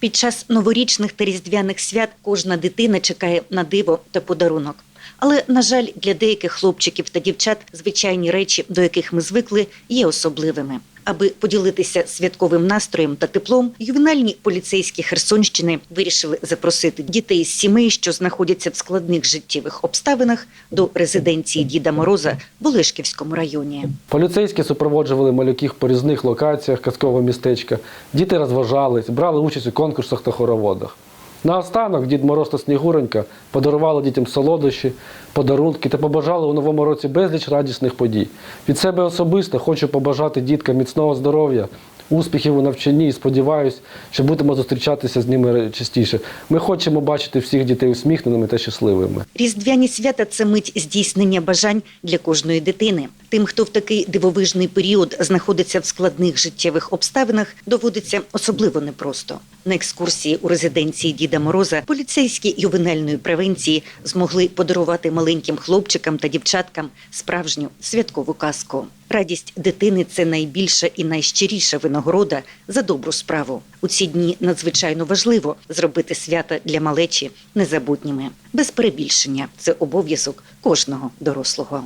Під час новорічних та різдвяних свят кожна дитина чекає на диво та подарунок. Але, на жаль, для деяких хлопчиків та дівчат звичайні речі, до яких ми звикли, є особливими. Аби поділитися святковим настроєм та теплом, ювенальні поліцейські Херсонщини вирішили запросити дітей з сімей, що знаходяться в складних життєвих обставинах, до резиденції Діда Мороза в Олешківському районі. Поліцейські супроводжували малюків по різних локаціях казкового містечка. Діти розважались, брали участь у конкурсах та хороводах. Наостанок Дід Мороз та Снігуренька подарували дітям солодощі, подарунки та побажали у новому році безліч радісних подій. Від себе особисто хочу побажати діткам міцного здоров'я, успіхів у навчанні і сподіваюся, що будемо зустрічатися з ними частіше. Ми хочемо бачити всіх дітей усміхненими та щасливими. Різдвяні свята це мить здійснення бажань для кожної дитини. Тим, хто в такий дивовижний період знаходиться в складних життєвих обставинах, доводиться особливо непросто. На екскурсії у резиденції Діда Мороза поліцейські ювенальної превенції змогли подарувати маленьким хлопчикам та дівчаткам справжню святкову казку. Радість дитини це найбільша і найщиріша винагорода за добру справу. У ці дні надзвичайно важливо зробити свята для малечі незабутніми. Без перебільшення це обов'язок кожного дорослого.